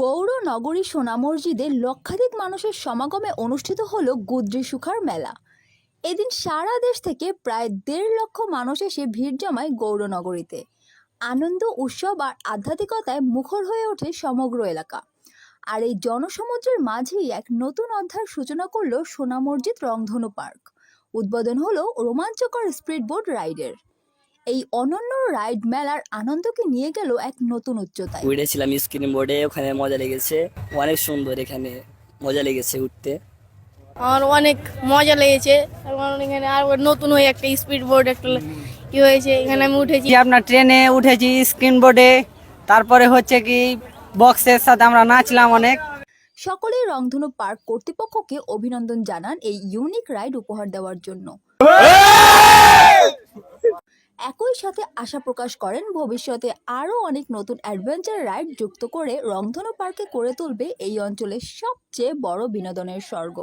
গৌর নগরী সোনা মসজিদে লক্ষাধিক মানুষের সমাগমে অনুষ্ঠিত হল গুদ্রি সুখার মেলা। এদিন সারা দেশ থেকে প্রায় দেড় লক্ষ মানুষ এসে ভিড় জমায় গৌরনগরীতে। আনন্দ, উৎসব আর আধ্যাত্মিকতায় মুখর হয়ে ওঠে সমগ্র এলাকা। আর এই জনসমুদ্রের মাঝেই এক নতুন অধ্যায়ের সূচনা করল সোনা মসজিদ রংধনু পার্ক। উদ্বোধন হলো রোমাঞ্চকর স্পিড বোট রাইডের। এই অনন্য রাইড মেলার আনন্দকে নিয়ে গেল এক নতুন উচ্চতায়। উঠেছিলাম স্ক্রিন বোর্ডে ওখানে মজা লেগেছে। অনেক সুন্দর এখানে মজা লেগেছে উঠতে। আমার অনেক মজা লেগেছে। এখানে আর নতুন হয়ে একটা স্পিড বোর্ড একটা ই হয়েছে। এখানে আমি উঠেছি। আপনার ট্রেনে উঠেছি স্ক্রিন বোর্ডে তারপরে হচ্ছে কি বক্সের সাথে আমরা নাচলাম অনেক। সকলেই রংধনু পার্ক কর্তৃপক্ষকে অভিনন্দন জানান এই ইউনিক রাইড উপহার দেওয়ার জন্য। একই সাথে আশা প্রকাশ করেন, ভবিষ্যতে আরও অনেক নতুন অ্যাডভেঞ্চার রাইড যুক্ত করে রংধনু পার্কে করে তুলবে এই অঞ্চলের সবচেয়ে বড় বিনোদনের স্বর্গ।